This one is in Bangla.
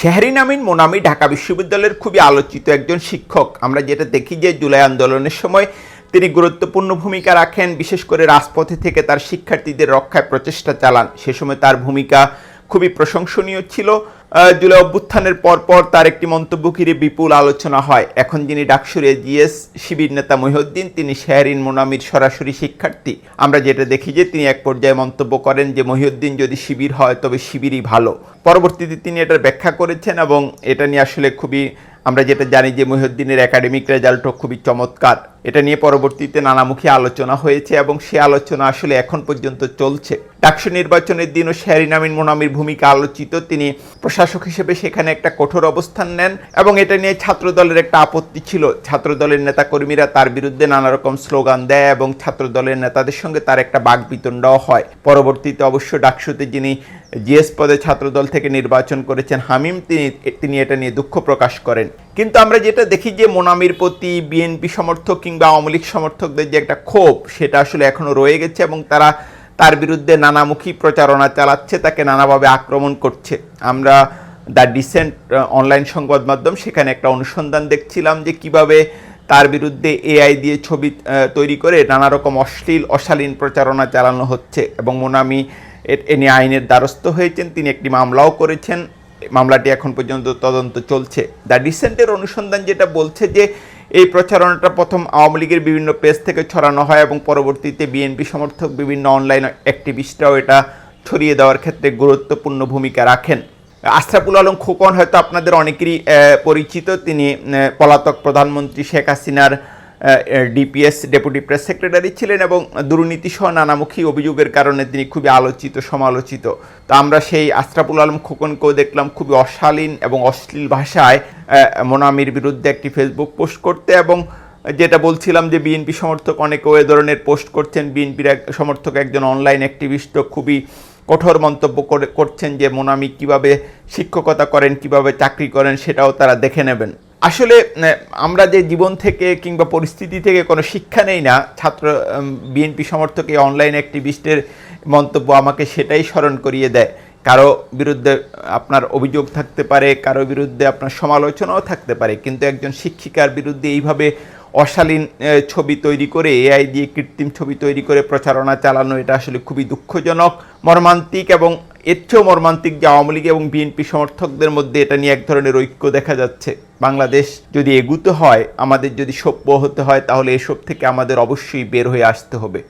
শেহরিন আমিন মোনামি ঢাকা বিশ্ববিদ্যালয়ের খুবই আলোচিত একজন শিক্ষক। আমরা যেটা দেখি যে জুলাই আন্দোলনের সময় তিনি গুরুত্বপূর্ণ ভূমিকা রাখেন, বিশেষ করে রাজপথে থেকে তার শিক্ষার্থীদের রক্ষায় প্রচেষ্টা চালান। সে সময় তার ভূমিকা খুবই প্রশংসনীয় ছিল। জুলাই অভ্যুত্থানের পরপর তার একটি মন্তব্য ঘিরে বিপুল আলোচনা হয়। এখন যিনি ডাকসুরে জিএস শিবির নেতা মহিউদ্দিন, তিনি শেহরিন মোনামির সরাসরি শিক্ষার্থী। আমরা যেটা দেখি যে তিনি এক পর্যায়ে মন্তব্য করেন যে, মহিউদ্দিন যদি শিবির হয়, তবে শিবিরই ভালো। পরবর্তীতে তিনি এটার ব্যাখ্যা করেছেন এবং এটা নিয়ে আসলে খুবই, আমরা যেটা জানি যে, মহিউদ্দিনের একাডেমিক রেজাল্টও খুবই চমৎকার। এটা নিয়ে পরবর্তীতে নানামুখী আলোচনা হয়েছে এবং সে আলোচনা আসলে এখন পর্যন্ত চলছে। ডাকসু নির্বাচনের দিনও আমিন মোনামির ভূমিকা আলোচিত। তিনি প্রশাসক হিসেবে সেখানে একটা কঠোর অবস্থান নেন এবং এটা নিয়ে ছাত্রদলের একটা আপত্তি ছিল। ছাত্রদলের নেতাকর্মীরা তার বিরুদ্ধে নানা রকম স্লোগান দেয় এবং ছাত্রদলের নেতাদের সঙ্গে তার একটা বাগবিতণ্ডাও হয়। পরবর্তীতে অবশ্য ডাকসুতে যিনি জিএস পদে ছাত্রদল থেকে নির্বাচন করেছেন হামিম, তিনি তিনি এটা নিয়ে দুঃখ প্রকাশ করেন। কিন্তু আমরা যেটা দেখি যে মোনামির প্রতি বিএনপি সমর্থক কিংবা আওয়ামী লীগ সমর্থকদের যে একটা ক্ষোভ, সেটা আসলে এখনও রয়ে গেছে এবং তারা তার বিরুদ্ধে নানামুখী প্রচারণা চালাচ্ছে, তাকে নানাভাবে আক্রমণ করছে। আমরা দ্য ডিসেন্ট অনলাইন সংবাদ মাধ্যম, সেখানে একটা অনুসন্ধান দেখছিলাম যে কীভাবে তার বিরুদ্ধে এআই দিয়ে ছবি তৈরি করে নানা রকম অশ্লীল, অশালীন প্রচারণা চালানো হচ্ছে। এবং মোনামি এ- নিয়ে আইনের দ্বারস্থ হয়েছেন। তিনি একটি মামলাও করেছেন। মামলাটি এখন পর্যন্ত তদন্ত চলছে। দ্য ডিসেন্টের অনুসন্ধান যেটা বলছে যে এই প্রচারণাটা প্রথম আওয়ামী লীগের বিভিন্ন পেজ থেকে ছড়ানো হয় এবং পরবর্তীতে বিএনপি সমর্থক বিভিন্ন অনলাইন অ্যাক্টিভিস্টরাও এটা ছড়িয়ে দেওয়ার ক্ষেত্রে গুরুত্বপূর্ণ ভূমিকা রাখেন। আশরাফুল আলম খোকন হয়তো আপনাদের অনেকেরই পরিচিত। তিনি পলাতক প্রধানমন্ত্রী শেখ হাসিনার ডিপিএস ডেপুটি প্রেস সেক্রেটারি ছিলেন এবং দুর্নীতি সহ নানামুখী অভিযোগের কারণে তিনি খুবই আলোচিত, সমালোচিত। তো আমরা সেই আশরাফুল আলম খোকনকেও দেখলাম খুবই অশালীন এবং অশ্লীল ভাষায় মোনামির বিরুদ্ধে একটি ফেসবুক পোস্ট করতে এবং যেটা বলছিলাম যে বিএনপি সমর্থক অনেকেও এ ধরনের পোস্ট করছেন। বিএনপির এক সমর্থক একজন অনলাইন অ্যাক্টিভিস্টও খুবই কঠোর মন্তব্য করে, করছেন যে মোনামি কীভাবে শিক্ষকতা করেন, কীভাবে চাকরি করেন সেটাও তারা দেখে নেবেন। আসলে আমরা যে জীবন থেকে কিংবা পরিস্থিতি থেকে কোনো শিক্ষা নেই না, ছাত্র বিএনপি সমর্থক এই অনলাইন অ্যাক্টিভিস্টের মন্তব্য আমাকে সেটাই স্মরণ করিয়ে দেয়। কারও বিরুদ্ধে আপনার অভিযোগ থাকতে পারে, কারও বিরুদ্ধে আপনার সমালোচনাও থাকতে পারে, কিন্তু একজন শিক্ষিকার বিরুদ্ধে এইভাবে অশালীন ছবি তৈরি করে, এআই দিয়ে কৃত্রিম ছবি তৈরি করে প্রচারণা চালানো, এটা আসলে খুবই দুঃখজনক। মর্মান্তিক এবং এর চেয়েও মর্মান্তিক যে আওয়ামী লীগ এবং বিএনপি সমর্থকদের মধ্যে এটা নিয়ে এক ধরনের ঐক্য দেখা যাচ্ছে। বাংলাদেশ যদি এগুতে হয়, আমাদের যদি সভ্য হতে হয়, তাহলে এসব থেকে আমাদের অবশ্যই বের হয়ে আসতে হবে।